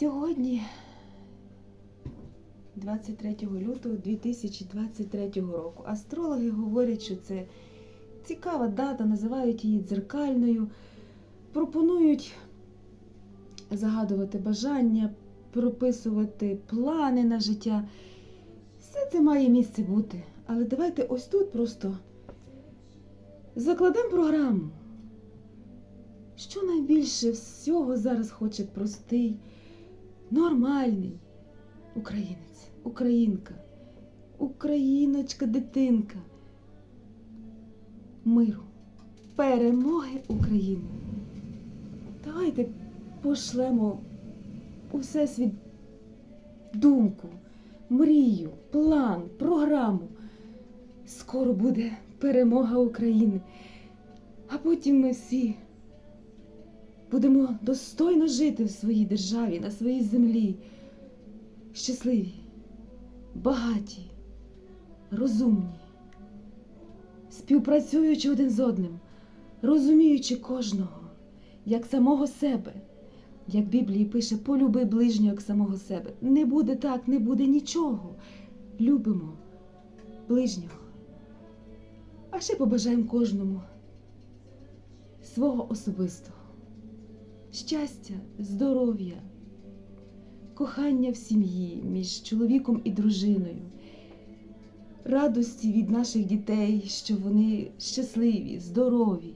Сьогодні, 23 лютого 2023 року, астрологи говорять, що це цікава дата, називають її дзеркальною, пропонують загадувати бажання, прописувати плани на життя. Все це має місце бути. Але давайте ось тут просто закладемо програму. Що найбільше всього зараз хоче простий, нормальний українець, українка, україночка, дитинка, миру, перемоги України. Давайте пошлемо у всесвіт думку, мрію, план, програму. Скоро буде перемога України, а потім ми всі будемо достойно жити в своїй державі, на своїй землі. Щасливі, багаті, розумні, співпрацюючи один з одним, розуміючи кожного, як самого себе. Як Біблії пише, полюби ближнього як самого себе. Не буде так, не буде нічого. Любимо ближнього. А ще побажаємо кожному свого особистого щастя, здоров'я, кохання в сім'ї між чоловіком і дружиною, радості від наших дітей, що вони щасливі, здорові,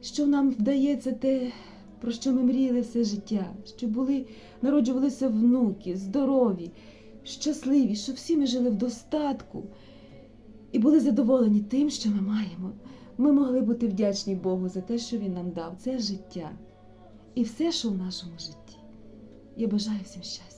що нам вдається те, про що ми мріяли все життя, що були, народжувалися внуки, здорові, щасливі, що всі ми жили в достатку і були задоволені тим, що ми маємо. Ми могли бути вдячні Богу за те, що Він нам дав. Це життя і все, що в нашому житті. Я бажаю всім щастя.